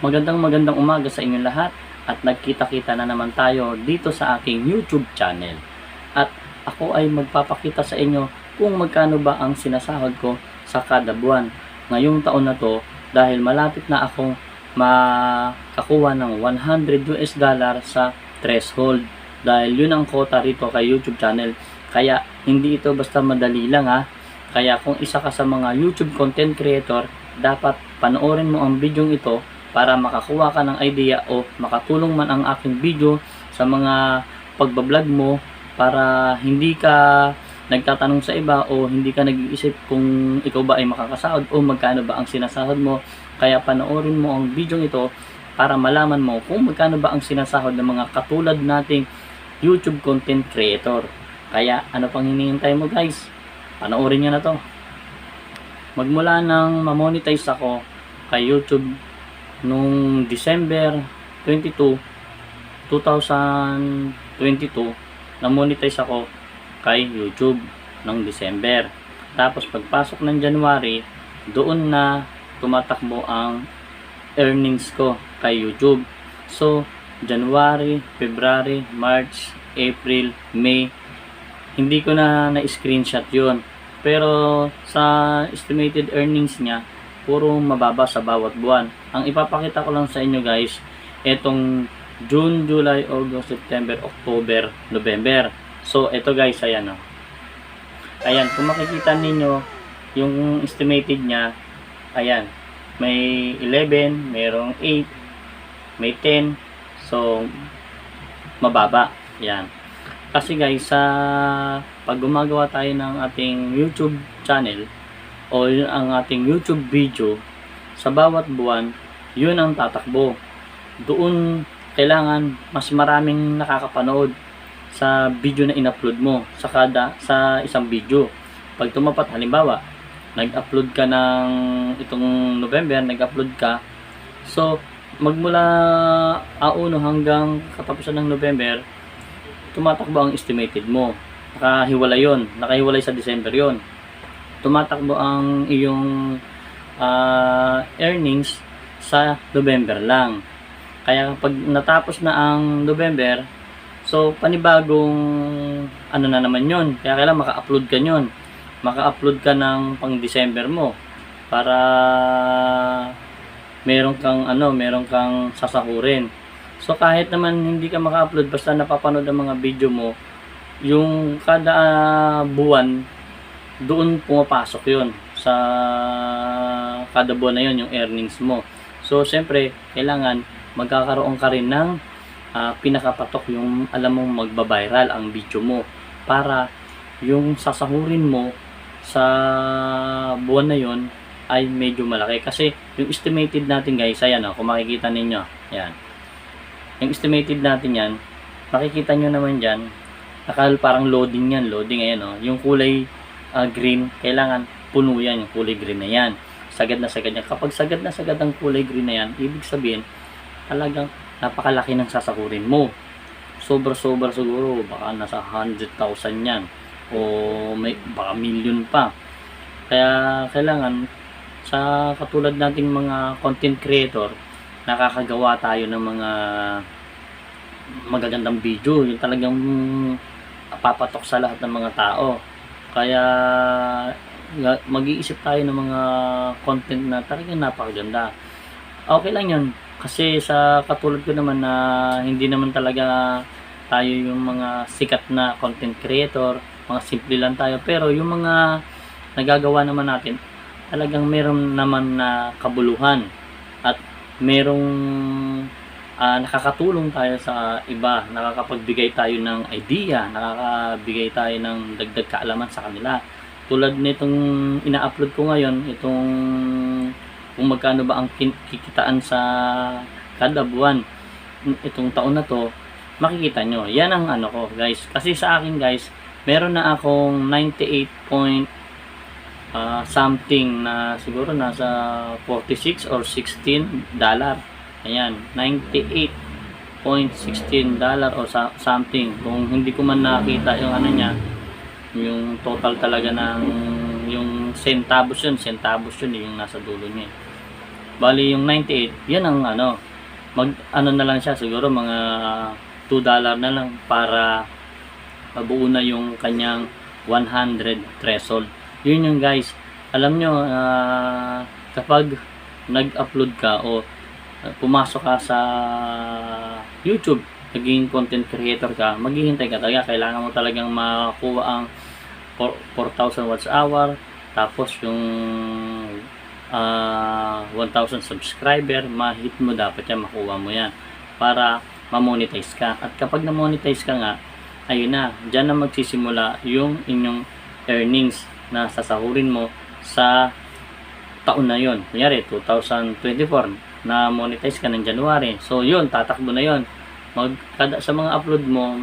Magandang magandang umaga sa inyong lahat at nagkita-kita na naman tayo dito sa aking YouTube channel. At ako ay magpapakita sa inyo kung magkano ba ang sinasahod ko sa kada buwan. Ngayong taon na to dahil malapit na akong makakuha ng 100 US dollar sa threshold. Dahil yun ang quota rito kay YouTube channel. Kaya hindi ito basta madali lang ha. Kaya kung isa ka sa mga YouTube content creator, dapat panoorin mo ang video ito para makakuha ka ng idea o makatulong man ang aking video sa mga pagbablog mo para hindi ka nagtatanong sa iba o hindi ka nag-iisip kung ikaw ba ay makakasahod o magkano ba ang sinasahod mo. Kaya panoorin mo ang video ito para malaman mo kung magkano ba ang sinasahod ng mga katulad nating YouTube content creator. Kaya ano pang hinihintay mo guys? Panoorin nyo na to. Magmula nang mamonetize ako kay YouTube nung December 22, 2022, na-monetize ako kay YouTube ng December. Tapos pagpasok ng January, doon na tumatakbo ang earnings ko kay YouTube. So, January, February, March, April, May, hindi ko na na-screenshot yon Pero sa estimated earnings niya, puro mababa sa bawat buwan. Ang ipapakita ko lang sa inyo guys, etong June, July, August, September, October, November. So, ito guys, ayan o. Ayan, kung makikita ninyo, yung estimated niya, ayan, may 11, mayroong 8, may 10, so, mababa. Yan. Kasi guys, sa pag gumagawa tayo ng ating YouTube channel, o ang ating YouTube video, sa bawat buwan, yun ang tatakbo. Doon kailangan mas maraming nakakapanood sa video na in-upload mo sa kada sa isang video. Pag tumapat halimbawa, nag-upload ka ng itong November, nag-upload ka. So, magmula A1 hanggang katapusan ng November, tumatakbo ang estimated mo. Nakahiwalay yon, nakahiwalay sa December yon tumatakbo ang iyong ah, earnings sa November lang. Kaya pag natapos na ang November, so panibagong ano na naman yon. Kaya kailangan maka-upload ka yon. Maka-upload ka ng pang December mo para meron kang ano, meron kang sasahurin. So kahit naman hindi ka maka-upload basta napapanood ang mga video mo, yung kada ah, buwan doon pumapasok yon sa kada buwan na yon yung earnings mo. So, syempre, kailangan magkakaroon ka rin ng ah, pinakapatok yung alam mong magbabiral ang video mo para yung sasahurin mo sa buwan na yon ay medyo malaki. Kasi yung estimated natin guys, ayan o, kung makikita ninyo, yan. Yung estimated natin yan, makikita nyo naman dyan, nakal parang loading yan, loading ayan o, yung kulay ah, green, kailangan puno yan, yung kulay green na yan. Sagad na sagad yan. Kapag sagad na sagad ang kulay green na yan, ibig sabihin, talagang napakalaki ng sasakurin mo. Sobra-sobra siguro, baka nasa 100,000 yan. O may, baka million pa. Kaya kailangan, sa katulad nating mga content creator, nakakagawa tayo ng mga magagandang video. Yung talagang papatok sa lahat ng mga tao. Kaya mag-iisip tayo ng mga content na talagang napakaganda. Okay lang yun. Kasi sa katulad ko naman na hindi naman talaga tayo yung mga sikat na content creator, mga simple lang tayo. Pero yung mga nagagawa naman natin, talagang meron naman na kabuluhan at merong ah, nakakatulong tayo sa iba, nakakapagbigay tayo ng idea, nakakabigay tayo ng dagdag kaalaman sa kanila tulad nitong ina-upload ko ngayon, itong kung magkano ba ang kikitaan sa kada buwan itong taon na to, makikita nyo. Yan ang ano ko, guys. Kasi sa akin, guys, meron na akong 98 point ah, something na siguro nasa 46 or 16 dollar. Ayan, 98.16 dollar sa- something. Kung hindi ko man nakita yung ano niya, yung total talaga ng yung centavos yun, centavos yun eh, yung nasa dulo niya. Bali yung 98, yan ang ano, mag ano na lang siya siguro mga 2 dollar na lang para mabuo na yung kanyang 100 threshold. Yun yung guys. Alam nyo, ah, kapag nag-upload ka o pumasok ka sa YouTube, naging content creator ka, maghihintay ka talaga. Kailangan mo talagang makuha ang 4 4,000 watts hour, tapos yung ah 1,000 subscriber, ma-hit mo dapat yan, makuha mo yan para ma-monetize ka. At kapag na-monetize ka nga, ayun na, dyan na magsisimula yung inyong earnings na sasahurin mo sa taon na yon. Kunyari, 2024, na monetize ka ng January. So, yun, tatakbo na yun. Mag, kada, sa mga upload mo,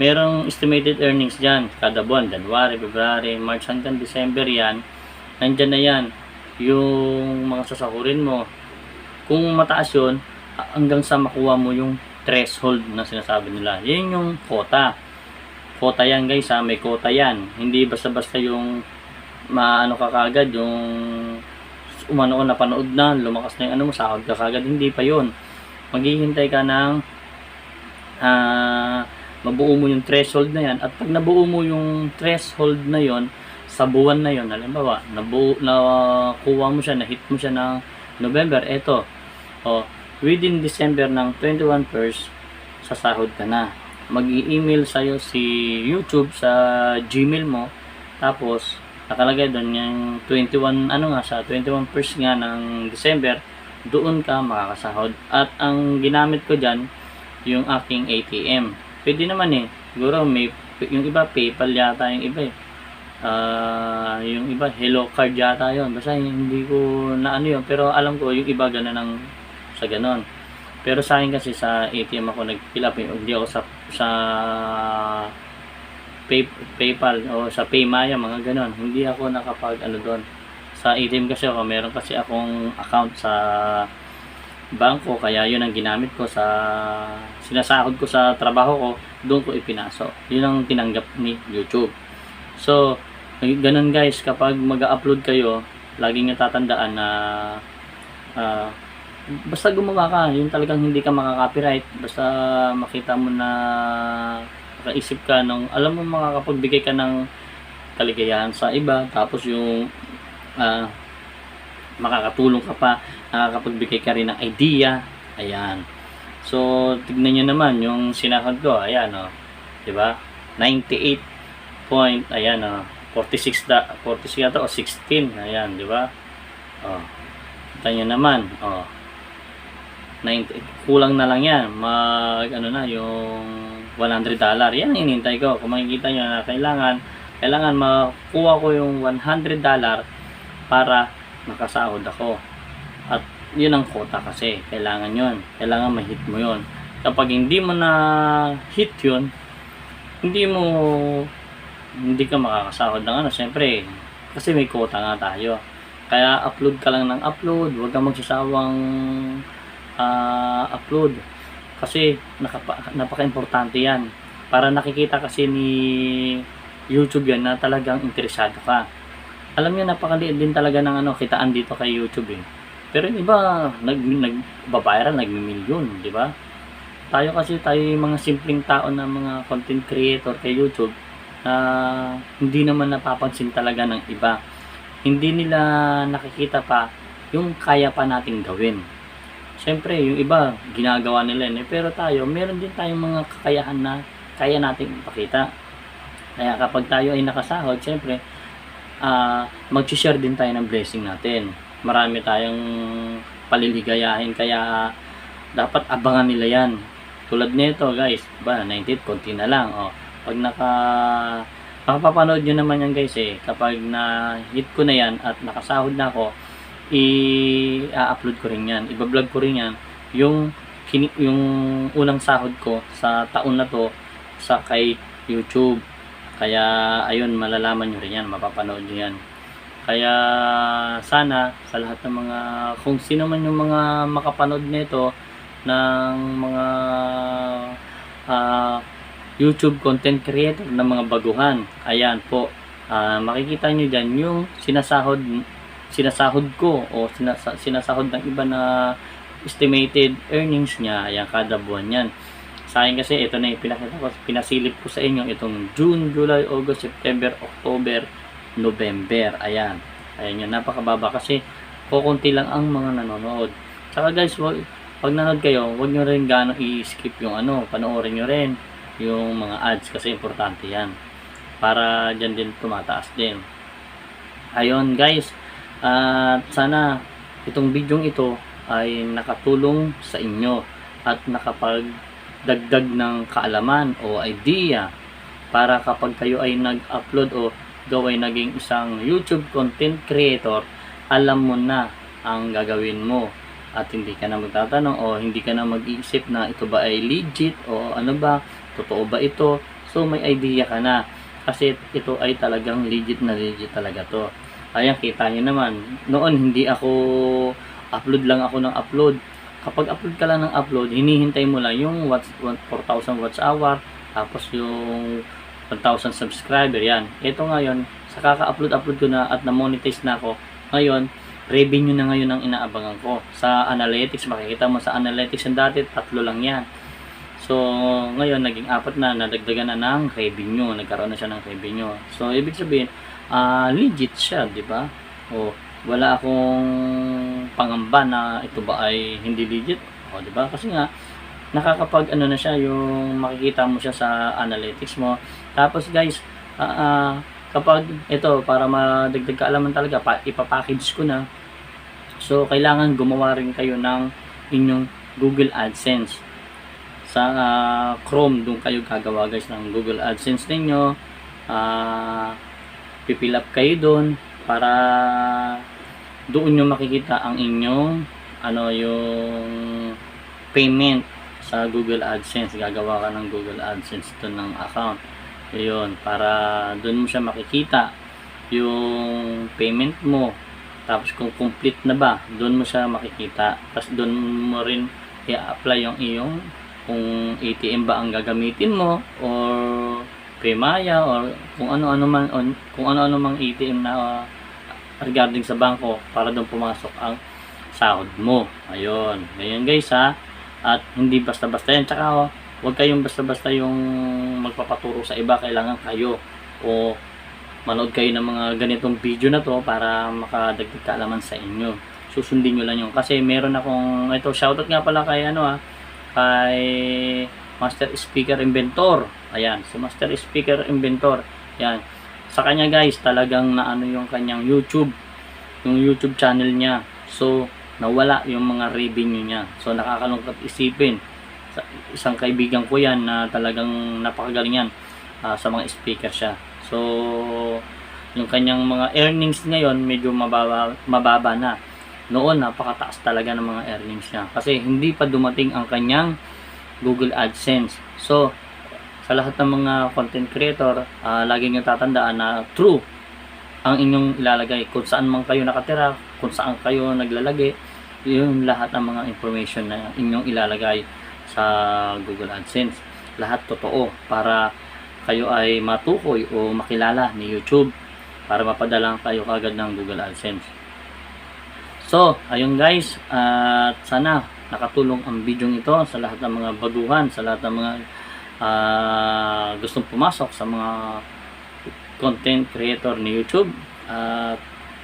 merong estimated earnings dyan. Kada buwan, January, February, March hanggang December yan. Nandyan na yan. Yung mga sasahurin mo. Kung mataas yun, hanggang sa makuha mo yung threshold na sinasabi nila. Yan yung quota. Quota yan guys ha, may quota yan. Hindi basta-basta yung maano ka kagad, yung umano napanood na, lumakas na yung ano mo, sahod ka kagad. Hindi pa yon Maghihintay ka ng ah mabuo mo yung threshold na yan. At pag nabuo mo yung threshold na yon sa buwan na yon halimbawa, nabuo, nakuha mo siya, na-hit mo siya ng November, eto, oh, within December ng 21 first, sasahod ka na. Mag-i-email sa'yo si YouTube sa Gmail mo, tapos, nakalagay doon yung 21, ano nga sa 21 first nga ng December, doon ka makakasahod. At ang ginamit ko dyan, yung aking ATM. Pwede naman eh. Siguro may, yung iba PayPal yata yung iba eh. Ah, yung iba Hello Card yata yon Basta hindi ko na ano yun. Pero alam ko yung iba gano'n ng sa ganon. Pero sa akin kasi sa ATM ako nag-fill up. eh. Hindi ako sa sa pay, PayPal o sa Paymaya mga ganon. Hindi ako nakapag ano doon. Sa ATM kasi ako, meron kasi akong account sa bangko kaya yun ang ginamit ko sa sinasahod ko sa trabaho ko doon ko ipinasok yun ang tinanggap ni YouTube so ganun guys kapag mag-upload kayo lagi nyo tatandaan na ah, basta gumawa ka yun talagang hindi ka makaka-copyright basta makita mo na makaisip ka ng alam mo makakapagbigay ka ng kaligayahan sa iba tapos yung ah, makakatulong ka pa, nakakapagbigay ka rin ng idea. Ayan. So, tignan nyo naman yung sinahod ko. Ayan, oh. 'Di ba 98 point, ayan, oh. 46, da, 46 yata o 16. Ayan, di ba? Oh. Kita nyo naman. Oh. 90, kulang na lang yan. Mag, ano na, yung 100 dollar. Yan ang inintay ko. Kung makikita nyo na kailangan, kailangan makuha ko yung 100 dollar para makasahod ako. At yun ang quota kasi. Kailangan yun. Kailangan ma-hit mo yun. Kapag hindi mo na hit yun, hindi mo hindi ka makakasahod ng ano. Siyempre, kasi may quota nga tayo. Kaya upload ka lang ng upload. Huwag kang magsasawang ah, upload. Kasi napaka-importante yan. Para nakikita kasi ni YouTube yan na talagang interesado ka alam niyo napakaliit din talaga ng ano kitaan dito kay YouTube eh. Pero yung iba nag nagbabayaran nagmi-milyon, di ba? Tayo kasi tayo yung mga simpleng tao na mga content creator kay YouTube na hindi naman napapansin talaga ng iba. Hindi nila nakikita pa yung kaya pa nating gawin. Siyempre, yung iba ginagawa nila yun eh. Pero tayo, meron din tayong mga kakayahan na kaya nating ipakita. Kaya kapag tayo ay nakasahod, siyempre, ah mag-share din tayo ng blessing natin. Marami tayong paliligayahin kaya dapat abangan nila yan. Tulad nito guys, ba 98 konti na lang. Oh, pag naka makapapanood nyo naman yan guys eh. Kapag na hit ko na yan at nakasahod na ako, i-upload ko rin yan. Iba-vlog ko rin yan. Yung, kini- yung unang sahod ko sa taon na to sa kay YouTube. Kaya ayun, malalaman nyo rin yan, mapapanood nyo yan. Kaya sana sa lahat ng mga, kung sino man yung mga makapanood nito ng mga ah, YouTube content creator ng mga baguhan. Ayan po, ah, makikita nyo dyan yung sinasahod sinasahod ko o sinasa, sinasahod ng iba na estimated earnings niya, ayan, kada buwan yan. Sa akin kasi, ito na yung pinakita ko, pinasilip ko sa inyo itong June, July, August, September, October, November. Ayan. Ayan yun, napakababa kasi kukunti lang ang mga nanonood. Saka guys, wag, pag nanood kayo, huwag nyo rin gaano i-skip yung ano, panoorin nyo rin yung mga ads kasi importante yan. Para dyan din tumataas din. Ayun guys, at sana itong bidyong ito ay nakatulong sa inyo at nakapagdagdag ng kaalaman o idea para kapag kayo ay nag-upload o gaway naging isang YouTube content creator, alam mo na ang gagawin mo at hindi ka na magtatanong o hindi ka na mag-iisip na ito ba ay legit o ano ba, totoo ba ito. So may idea ka na kasi ito ay talagang legit na legit talaga to. Ayan, kita nyo naman. Noon hindi ako upload lang ako ng upload. Kapag upload ka lang ng upload, hinihintay mo lang yung watch, 4,000 watch hour, tapos yung 1,000 subscriber, yan. Ito ngayon, sa kaka-upload-upload ko na at na-monetize na ako, ngayon, revenue na ngayon ang inaabangan ko. Sa analytics, makikita mo sa analytics yung dati, tatlo lang yan. So, ngayon, naging apat na, nadagdagan na ng revenue, nagkaroon na siya ng revenue. So, ibig sabihin, ah legit siya, di ba? O, wala akong pangamba na ito ba ay hindi legit. O, di ba? Kasi nga, nakakapag ano na siya, yung makikita mo siya sa analytics mo. Tapos guys, ah, ah, kapag ito, para madagdag kaalaman talaga, pa, ipapackage ko na. So, kailangan gumawa rin kayo ng inyong Google AdSense. Sa ah, Chrome, doon kayo gagawa guys ng Google AdSense ninyo. Ah, pipil up kayo doon para doon nyo makikita ang inyong ano yung payment sa Google AdSense. Gagawa ka ng Google AdSense doon ng account. Ayun, para doon mo siya makikita yung payment mo. Tapos kung complete na ba, doon mo siya makikita. Tapos doon mo rin i-apply yung iyong kung ATM ba ang gagamitin mo or Premaya or kung ano-ano man on, kung ano-ano mang ATM na uh, regarding sa bangko para doon pumasok ang sahod mo. Ayun. Ganyan guys ha. At hindi basta-basta yan. Tsaka oh, huwag kayong basta-basta yung magpapaturo sa iba. Kailangan kayo o manood kayo ng mga ganitong video na to para makadagdag kaalaman sa inyo. Susundin nyo lang yun. Kasi meron akong, ito, shoutout nga pala kay ano ah, kay Master Speaker Inventor. Ayan, si Master Speaker Inventor. Ayan. Sa kanya guys, talagang naano yung kanyang YouTube, yung YouTube channel niya. So, nawala yung mga revenue niya. So, nakakalungkot isipin. Sa, isang kaibigan ko yan na talagang napakagaling yan ah, sa mga speaker siya. So, yung kanyang mga earnings ngayon medyo mababa, mababa na. Noon, napakataas talaga ng mga earnings niya. Kasi hindi pa dumating ang kanyang Google AdSense. So, sa lahat ng mga content creator, ah, lagi nyo tatandaan na true ang inyong ilalagay. Kung saan man kayo nakatira, kung saan kayo naglalagay, yun lahat ng mga information na inyong ilalagay sa Google AdSense. Lahat totoo para kayo ay matukoy o makilala ni YouTube para mapadala kayo kagad ng Google AdSense. So, ayun guys, at sana nakatulong ang video ito sa lahat ng mga baguhan, sa lahat ng mga ah, gustong pumasok sa mga content creator ni YouTube at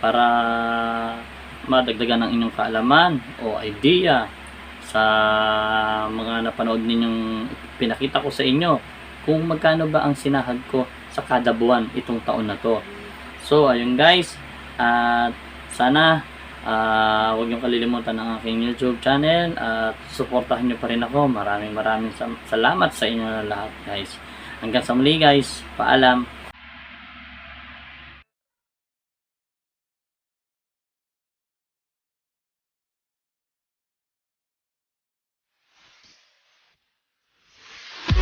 para madagdagan ng inyong kaalaman o idea sa mga napanood ninyong pinakita ko sa inyo kung magkano ba ang sinahag ko sa kada buwan itong taon na to. So, ayun guys, at sana Ah, huwag niyong kalilimutan ang aking YouTube channel at suportahan niyo pa rin ako. Maraming maraming salamat sa inyo na lahat, guys. Hanggang sa muli, guys. Paalam.